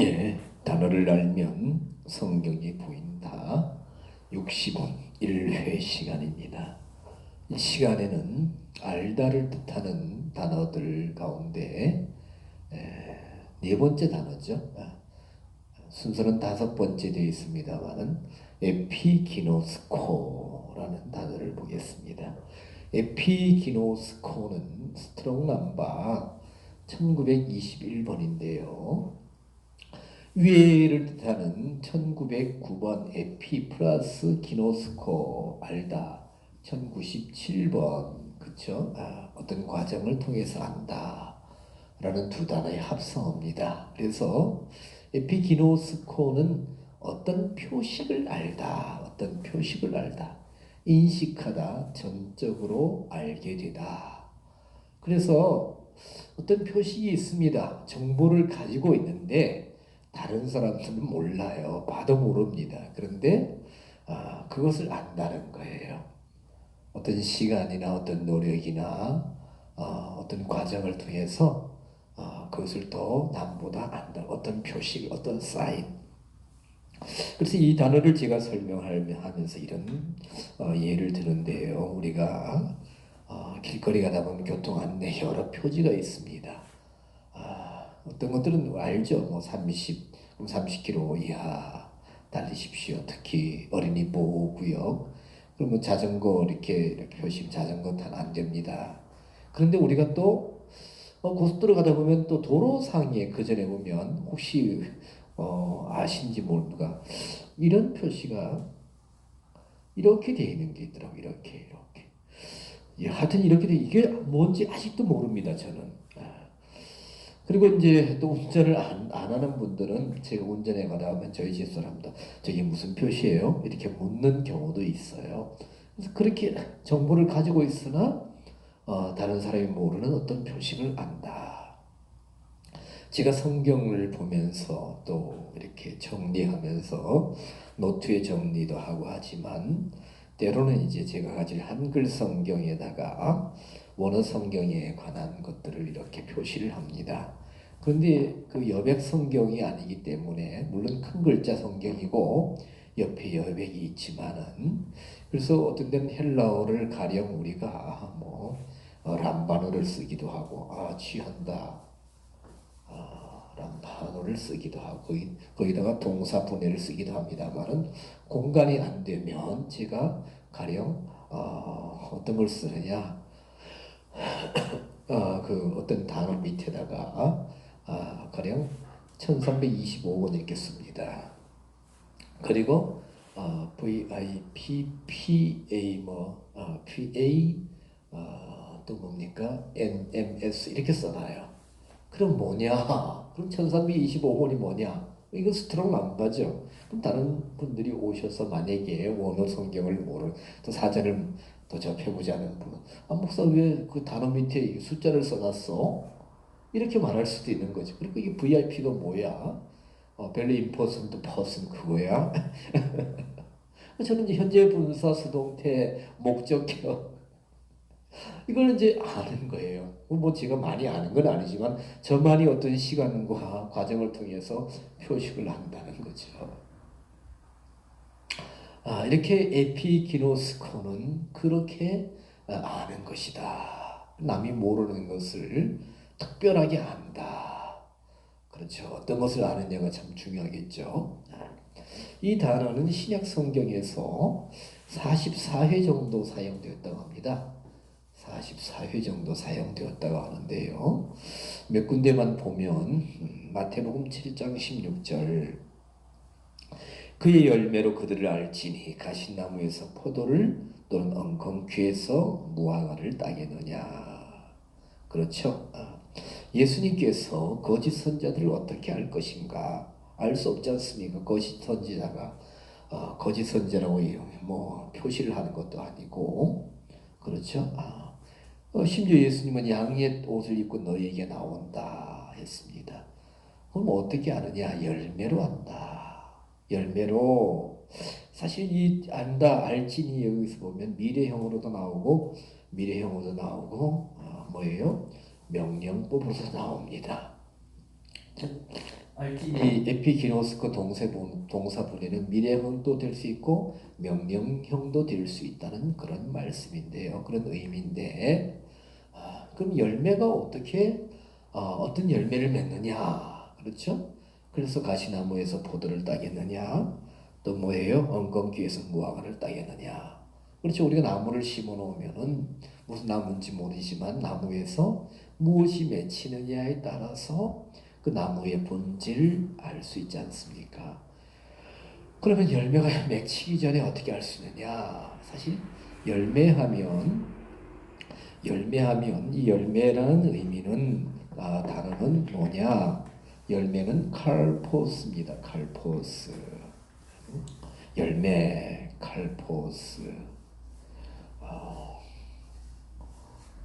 예, 단어를 알면 성경이 보인다. 60원 1회 시간입니다. 이 시간에는 알다를 뜻하는 단어들 가운데 에, 네 번째 단어죠. 아, 순서는 다섯 번째 되어 있습니다만은 에피기노스코라는 단어를 보겠습니다. 에피기노스코는 스트롱 넘버 1921번인데요. 위에를 뜻하는 1909번 에피 플러스 기노스코 알다 1097번 그쵸? 아, 어떤 과정을 통해서 안다 라는 두 단어의 합성어입니다. 그래서 에피기노스코는 어떤 표식을 알다 어떤 표식을 알다 인식하다 전적으로 알게 되다 그래서 어떤 표식이 있습니다. 정보를 가지고 있는데 다른 사람들은 몰라요. 봐도 모릅니다. 그런데 아, 그것을 안다는 거예요. 어떤 시간이나 어떤 노력이나 어, 떤 과정을 통해서 어, 그것을 더 남보다 안다. 어떤 표식, 어떤 사인. 그래서 이 단어를 제가 설명하면서 이런 어, 예를 드는데요. 우리가 어, 길거리 가다 보면 교통 안내 여러 표지가 있습니다. 어떤 것들은 알죠. 뭐 30, 30km 이하 달리십시오. 특히 어린이 보호 구역. 그러면 자전거 이렇게, 이렇게 표시 자전거 타는 안 됩니다. 그런데 우리가 또 어, 고속도로 가다 보면 또 도로상에 그 전에 보면 혹시 어, 아신지 모르가 이런 표시가 이렇게 되어 있는 게 있더라고 이렇게 이렇게 하여튼 이렇게 돼 이게 뭔지 아직도 모릅니다 저는 그리고 이제 또 운전을 안, 안 하는 분들은 제가 운전해 가다 하면 저희 집 사람도 저게 무슨 표시예요? 이렇게 묻는 경우도 있어요. 그래서 그렇게 정보를 가지고 있으나 어, 다른 사람이 모르는 어떤 표식을 안다. 제가 성경을 보면서 또 이렇게 정리하면서 노트에 정리도 하고 하지만 때로는 이제 제가 가질 한글 성경에다가 원어 성경에 관한 것들을 이렇게 표시를 합니다. 그런데 그 여백 성경이 아니기 때문에 물론 큰 글자 성경이고 옆에 여백이 있지만은 그래서 어떤 데는 헬라어를 가령 우리가 뭐 어, 람바노를 쓰기도 하고 아 취한다 아, 람바노를 쓰기도 하고 거기, 거기다가 동사 분해를 쓰기도 합니다만은 공간이 안 되면 제가 가령 어, 어떤 걸 쓰느냐 어, 그 어떤 단어 밑에다가 아, 가령 1325원 읽겠습니다. 그리고 어, VIPPA 뭐 어, PA 어, 또 뭡니까 NMS 이렇게 써놔요. 그럼 뭐냐? 그럼 1325원이 뭐냐? 이거 스트롱 남바죠. 다른 분들이 오셔서 만약에 원어 성경을 모르 또 사전을 또 접해보지 않은 분, 아 목사 왜 그 단어 밑에 숫자를 써놨어? 이렇게 말할 수도 있는 거죠. 그리고 이게 VIP가 뭐야? 어, 벨리 임포슨트 퍼슨 그거야? 저는 이제 현재 분사 수동태 목적격 이걸 이제 아는 거예요. 뭐 제가 많이 아는 건 아니지만 저만이 어떤 시간과 과정을 통해서 표식을 한다는 거죠. 아, 이렇게 에피기노스코는 그렇게 아는 것이다. 남이 모르는 것을 특별하게 안다. 그렇죠. 어떤 것을 아느냐가 참 중요하겠죠. 이 단어는 신약 성경에서 44회 정도 사용되었다고 합니다. 44회 정도 사용되었다고 하는데요. 몇 군데만 보면 음, 마태복음 7장 16절 그의 열매로 그들을 알지니 가시나무에서 포도를 또는 엉겅퀴에서 무화과를 따겠느냐. 그렇죠. 아, 예수님께서 거짓 선자들을 어떻게 알 것인가 알 수 없지 않습니까? 거짓 선지자가 어, 거짓 선지라고 뭐 표시를 하는 것도 아니고 그렇죠. 아, 어, 심지어 예수님은 양의 옷을 입고 너에게 나온다 했습니다. 그럼 어떻게 아느냐? 열매로 안다. 열매로 사실 이 안다 알지니 여기서 보면 미래형으로도 나오고 미래형으로도 나오고 어, 뭐예요? 명령법으로서 나옵니다. 이 에피기노스코 동사분, 동사분해는 미래형도 될 수 있고 명령형도 될 수 있다는 그런 말씀인데요. 그런 의미인데 아, 그럼 열매가 어떻게 어, 떤 열매를 맺느냐 그렇죠? 그래서 가시나무에서 포도를 따겠느냐 또 뭐예요? 엉겅퀴에서 무화과를 따겠느냐 그렇죠. 우리가 나무를 심어 놓으면은 무슨 나무인지 모르지만 나무에서 무엇이 맺히느냐에 따라서 그 나무의 본질을 알수 있지 않습니까? 그러면 열매가 맺히기 전에 어떻게 알 수 있느냐? 사실 열매하면 열매하면 이 열매라는 의미는 아, 단어는 뭐냐? 열매는 칼포스입니다. 칼포스. 열매, 칼포스. 어,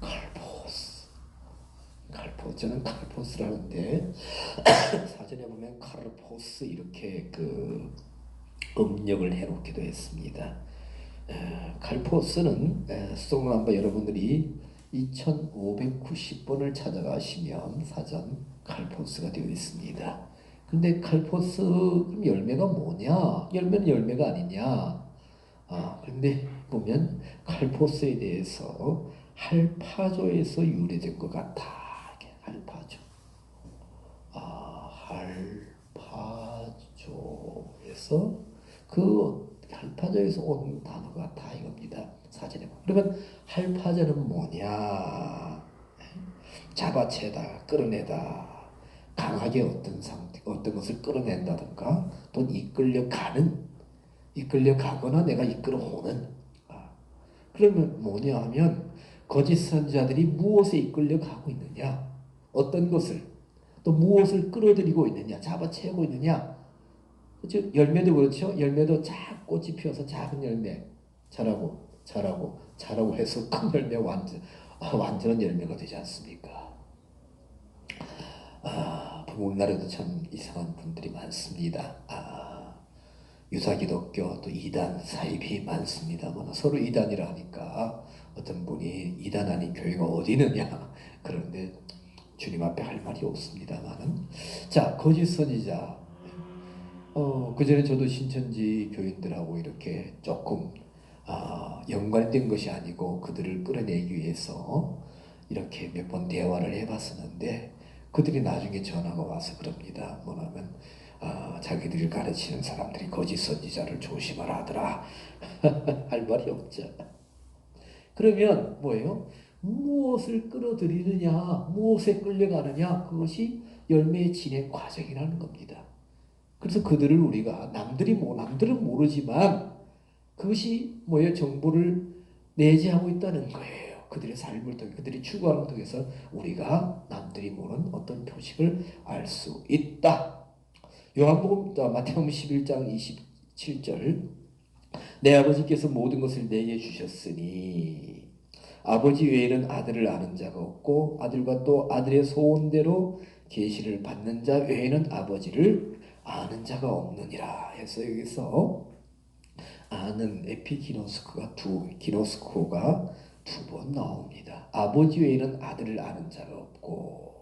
칼포스. 칼포스. 저는 칼포스라는데 사전에 보면 칼포스 이렇게 그 음력을 해놓기도 했습니다. 에, 칼포스는 한번 여러분들이 2590번을 찾아가시면 사전 칼포스가 되어 있습니다. 근데 칼포스 그럼 열매가 뭐냐? 열매는 열매가 아니냐? 아, 근데 보면 칼포스에 대해서 할파조에서 유래된 것 같아. 할파조. 아, 할파조에서 그 할파조에서 온 단어가 다 이겁니다. 사전에. 그러면 할파조는 뭐냐? 잡아채다, 끌어내다, 강하게 어떤 상태, 어떤 것을 끌어낸다든가, 또 이끌려 가는, 이끌려 가거나 내가 이끌어 오는. 아, 그러면 뭐냐 하면, 거짓 선자들이 무엇에 이끌려 가고 있느냐? 어떤 것을, 또 무엇을 끌어들이고 있느냐? 잡아채고 있느냐? 그렇죠? 열매도 그렇죠. 열매도 작 꽃이 피어서 작은 열매 자라고 자라고 자라고 해서 큰 열매 완전 아, 완전한 열매가 되지 않습니까? 아, 우리나라에도 참 이상한 분들이 많습니다. 아, 유사기독교 또 이단 사입이 많습니다만 서로 이단이라 하니까 어떤 분이 이단 아닌 교회가 어디 있느냐 그런데 주님 앞에 할 말이 없습니다만은 자 거짓 선지자 어, 그 전에 저도 신천지 교인들하고 이렇게 조금 아, 연관된 것이 아니고 그들을 끌어내기 위해서 이렇게 몇 번 대화를 해봤었는데 그들이 나중에 전화가 와서 그럽니다. 뭐냐면 아, 자기들이 가르치는 사람들이 거짓 선지자를 조심하라 하더라. 할 말이 없죠. 그러면 뭐예요? 무엇을 끌어들이느냐, 무엇에 끌려가느냐, 그것이 열매의 진행 과정이라는 겁니다. 그래서 그들을 우리가 남들이 뭐 남들은 모르지만 그것이 뭐예요? 정보를 내재하고 있다는 거예요. 그들의 삶을 통해 그들이 추구하는 통해서 우리가 남들이 모르는 어떤 표식을 알 수 있다. 요한복음 어, 마태복음 11장 27절 내 아버지께서 모든 것을 내게 주셨으니 아버지 외에는 아들을 아는 자가 없고 아들과 또 아들의 소원대로 계시를 받는 자 외에는 아버지를 아는 자가 없느니라 해서 여기서 아는 에피기노스코가 두 기노스코가 두 번 나옵니다. 아버지 외에는 아들을 아는 자가 없고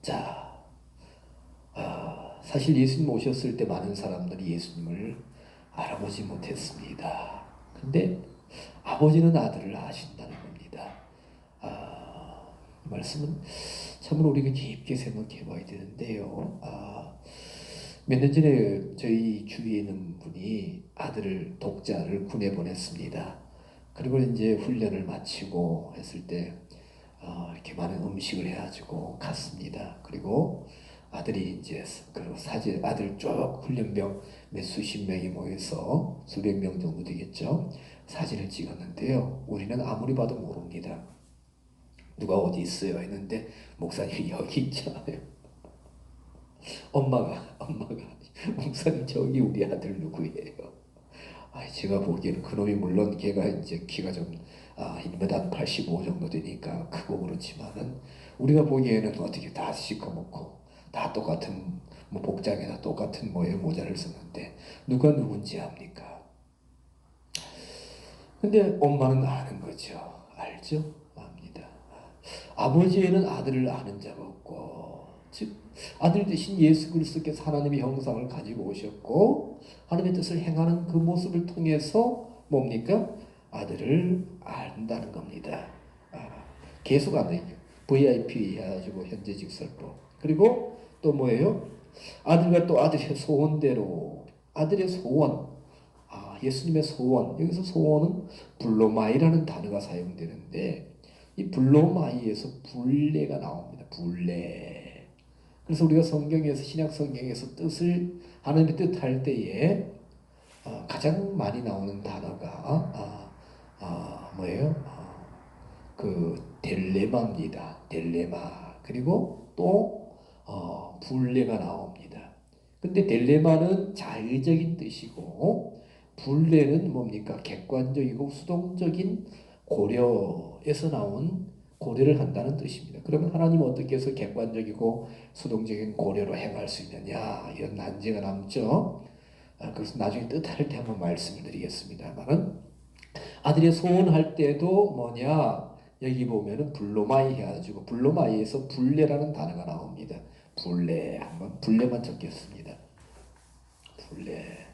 자 아, 사실 예수님 오셨을 때 많은 사람들이 예수님을 알아보지 못했습니다. 근데 아버지는 아들을 아신다는 겁니다. 아, 말씀은 참으로 우리가 깊게 생각해 봐야 되는데요. 아, 몇 년 전에 저희 주위에 있는 분이 아들을 독자를 군에 보냈습니다. 그리고 이제 훈련을 마치고 했을 때 어, 이렇게 많은 음식을 해가지고 갔습니다. 그리고 아들이 이제 그 사진 아들 쭉 훈련병 몇 수십 명이 모여서 수백 명 정도 되겠죠. 사진을 찍었는데요. 우리는 아무리 봐도 모릅니다. 누가 어디 있어요 했는데 목사님이 여기 있잖아요. 엄마가 엄마가 목사님 저기 우리 아들 누구예요? 아, 제가 보기에는 그놈이 물론 걔가 이제 키가 좀 아, 1m 85 정도 되니까 크고 그렇지만은 우리가 보기에는 어떻게 다 시커멓고 다 똑같은 뭐 복장에다 똑같은 모의 모자를 썼는데 누가 누군지 압니까? 근데 엄마는 아는 거죠. 알죠? 압니다. 아버지에는 아들을 아는 자가 없고 즉 아들 되신 예수 그리스도께서 하나님의 형상을 가지고 오셨고 하나님의 뜻을 행하는 그 모습을 통해서 뭡니까? 아들을 안다는 겁니다. 아, 계속 안 돼요. VIP 해가지고 현재 직설법. 그리고 또 뭐예요? 아들과 또 아들의 소원대로 아들의 소원. 아, 예수님의 소원. 여기서 소원은 불로마이라는 단어가 사용되는데 이 불로마이에서 불레가 나옵니다. 불레. 그래서 우리가 성경에서 신약 성경에서 뜻을 하나님의 뜻 할 때에 어, 가장 많이 나오는 단어가 아, 아, 뭐예요? 아, 그 델레마입니다. 델레마. 그리고 또 어, 불레가 나옵니다. 근데 델레마는 자의적인 뜻이고 불레는 뭡니까? 객관적이고 수동적인 고려에서 나온 고려를 한다는 뜻입니다. 그러면 하나님은 어떻게 해서 객관적이고 수동적인 고려로 행할 수 있느냐 이런 난제가 남죠. 아, 그래서 나중에 뜻할 때 한번 말씀을 드리겠습니다만은 아들의 소원할 때도 뭐냐 여기 보면은 불로마이 해가지고 불로마이에서 불레라는 단어가 나옵니다. 불레 한번 불레만 적겠습니다. 불레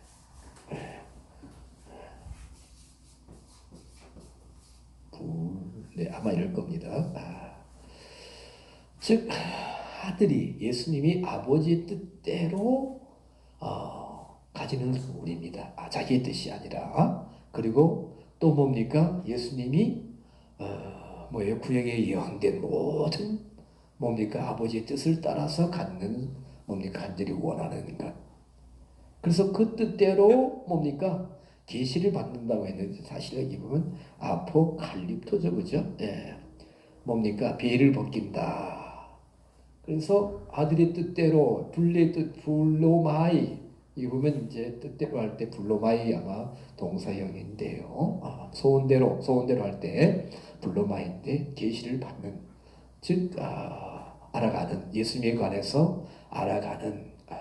불레 아마 이럴 겁니다. 아. 즉 아들이 예수님이 아버지의 뜻대로 어, 가지는 소원입니다. 아, 자기의 뜻이 아니라 그리고 또 뭡니까 예수님이 어, 뭐예요 구약에 예언된 모든 뭡니까 아버지의 뜻을 따라서 갖는 뭡니까 간절히 원하는 것. 그래서 그 뜻대로 뭡니까 계시를 받는다고 했는데 사실 여기 보면 아포칼립토죠 그죠? 예. 뭡니까 베일을 벗긴다. 그래서 아들의 뜻대로 불의 뜻 불로마이 이 보면 이제 뜻대로 할 때 불로마이 아마 동사형인데요. 아, 소원대로 소원대로 할 때 불로마인데 계시를 받는 즉 아, 알아가는 예수님에 관해서 알아가는 아,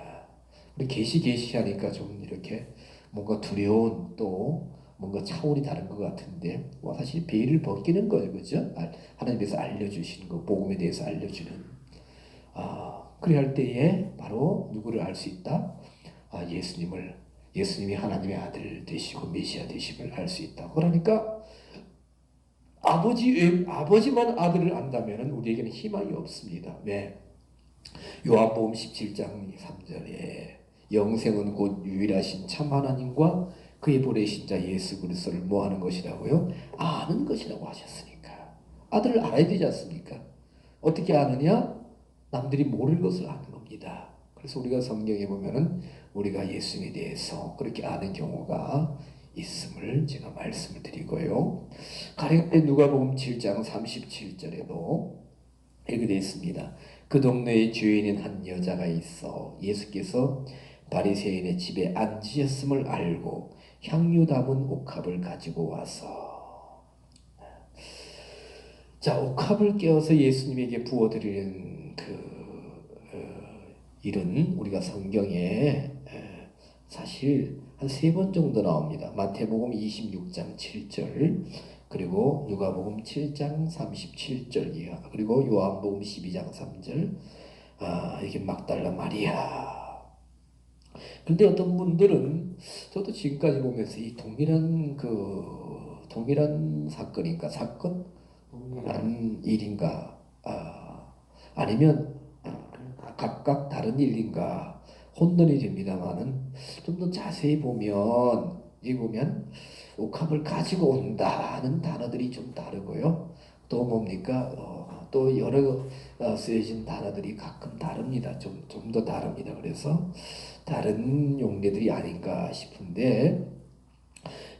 우리 계시 계시 하니까 좀 이렇게 뭔가 두려운 또 뭔가 차원이 다른 것 같은데 뭐 사실 베일을 벗기는 거예요, 그죠? 하나님께서 알려주시는 거, 복음에 대해서 알려주는. 아, 그래 할 때에 바로 누구를 알 수 있다? 아, 예수님을 예수님이 하나님의 아들 되시고 메시아 되심을 알 수 있다. 그러니까 아버지 아버지만 아들을 안다면 우리에게는 희망이 없습니다. 왜? 요한복음 17장 3절에 영생은 곧 유일하신 참 하나님과 그의 보내신 자 예수 그리스도를 뭐 하는 것이라고요? 아는 것이라고 하셨으니까. 아들을 알아야 되지 않습니까? 어떻게 아느냐? 남들이 모를 것을 아는 겁니다. 그래서 우리가 성경에 보면은 우리가 예수님에 대해서 그렇게 아는 경우가 있음을 제가 말씀을 드리고요. 가령 누가복음 7장 37절에도 이렇게 되어 있습니다. 그 동네에 주인인 한 여자가 있어 예수께서 바리새인의 집에 앉으셨음을 알고 향유 담은 옥합을 가지고 와서. 자 옥합을 깨어서 예수님에게 부어드리는 그 어, 일은 우리가 성경에 사실 한 세 번 정도 나옵니다. 마태복음 26장 7절 그리고 누가복음 7장 37절 이하 그리고 요한복음 12장 3절. 아 이게 막달라 마리아 근데 어떤 분들은 저도 지금까지 보면서 이 동일한 그 동일한 사건인가 사건 한 일인가 아, 아니면 각각 다른 일인가 혼돈이 됩니다만은 좀 더 자세히 보면 이 보면 옥합을 가지고 온다는 단어들이 좀 다르고요. 또 뭡니까? 어, 또 여러 어, 쓰여진 단어들이 가끔 다릅니다. 좀 좀 더 다릅니다. 그래서 다른 용례들이 아닌가 싶은데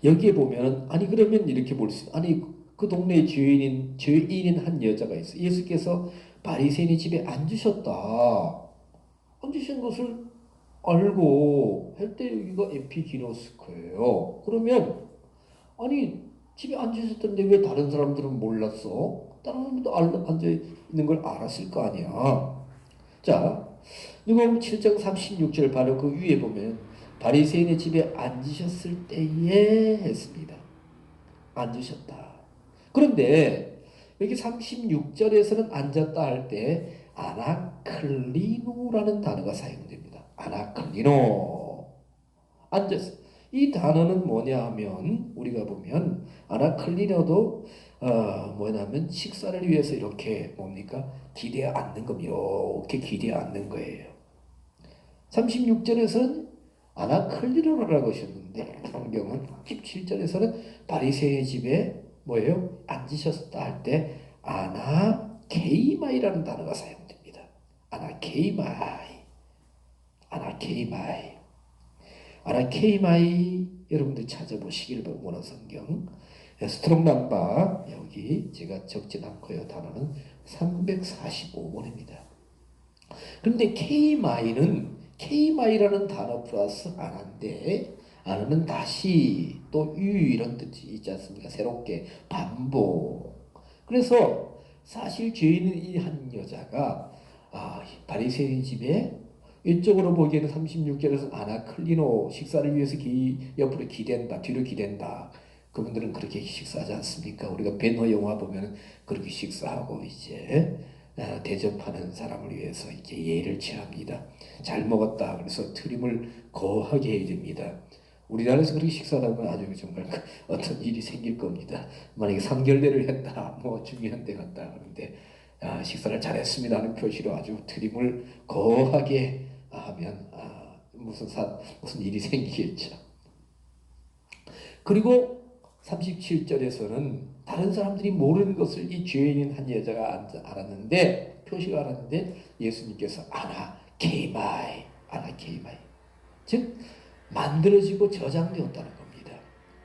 여기에 보면 아니 그러면 이렇게 볼 수 아니 그 동네 주인인 주인인 한 여자가 있어. 예수께서 바리새인의 집에 앉으셨다. 앉으신 것을 알고 할 때 여기가 에피기노스코예요. 그러면 아니 집에 앉으셨던데 왜 다른 사람들은 몰랐어? 다른 사람도 앉아 있는 걸 알았을 거 아니야. 자, 누가복음 7장 36절 바로 그 위에 보면 바리새인의 집에 앉으셨을 때에 했습니다. 앉으셨다. 그런데 여기 36절에서는 앉았다 할 때 아나클리노라는 단어가 사용됩니다. 아나클리노 앉아서 이 단어는 뭐냐 하면 우리가 보면 아나클리노도 어, 뭐냐면 식사를 위해서 이렇게 뭡니까 기대어 앉는 겁니다. 이렇게 기대어 앉는 거예요. 36절에서는 아나클리노라고 하셨는데 성경은 17절에서는 바리새의 집에 뭐예요? 앉으셨다 할 때 아나케이마이라는 단어가 사용됩니다. 아나케이마이 아나케이마이 아나케이마이 여러분들 찾아보시길 원어 성경 스트롱남바 여기 제가 적진 않고요 단어는 345번입니다. 그런데 케이마이는 케이마이라는 단어 플러스 아나인데 아나는 다시 또 유 이런 뜻이 있지 않습니까? 새롭게 반복. 그래서 사실 죄인은 이 한 여자가 아, 바리새인 집에 이쪽으로 보기에는 36절에서 아나클리노 식사를 위해서 기, 옆으로 기댄다, 뒤로 기댄다. 그분들은 그렇게 식사하지 않습니까? 우리가 벤허 영화 보면 그렇게 식사하고 이제 아, 대접하는 사람을 위해서 이제 예를 취합니다. 잘 먹었다. 그래서 트림을 거하게 해야 됩니다. 우리나라에서 그렇게 식사하면 아주 정말 어떤 일이 생길 겁니다. 만약에 상결례를 했다, 뭐 중요한 데 갔다 그런데 아, 식사를 잘했습니다 하는 표시로 아주 트림을 거하게 하면 아, 무슨 사, 무슨 일이 생기겠죠. 그리고 37절에서는 다른 사람들이 모르는 것을 이 죄인인 한 여자가 알았는데 표시가 알았는데 예수님께서 아나 케이마이 아나 케이마이 즉 만들어지고 저장되었다는 겁니다.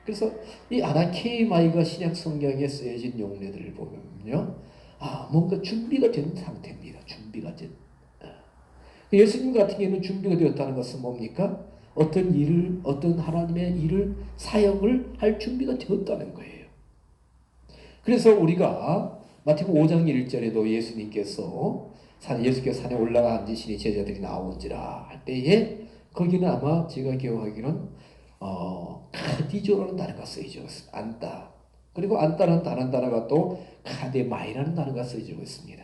그래서 이 아나 케이마이가 신약 성경에 쓰여진 용례들을 보면요, 아 뭔가 준비가 된 상태입니다. 준비가 된. 아. 예수님 같은 경우는 준비가 되었다는 것은 뭡니까? 어떤 일을 어떤 하나님의 일을 사역을 할 준비가 되었다는 거예요. 그래서 우리가 마태복 5장 1절에도 예수님께서 산 예수께서 산에 올라가 앉으시니 제자들이 나온지라 할 때에 거기는 아마 제가 기억하기로는 어, 카디조라는 단어가 쓰여져 있어요. 안다. 그리고 안다는 다른 단어가 또 카데마이라는 단어가 쓰여져 있습니다.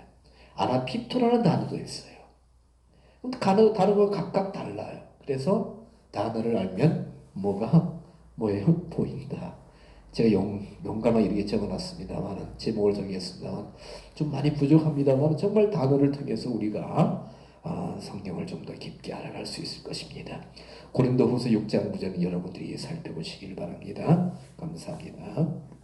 아나피토라는 단어도 있어요. 단어, 단어가 각각 달라요. 그래서 단어를 알면 뭐가 뭐예요? 보인다. 제가 용, 용감하게 이렇게 적어놨습니다만 제목을 정했습니다만 좀 많이 부족합니다만 정말 단어를 통해서 우리가 아, 성경을 좀 더 깊게 알아갈 수 있을 것입니다. 고린도후서 6장 9장 여러분들이 살펴보시길 바랍니다. 감사합니다.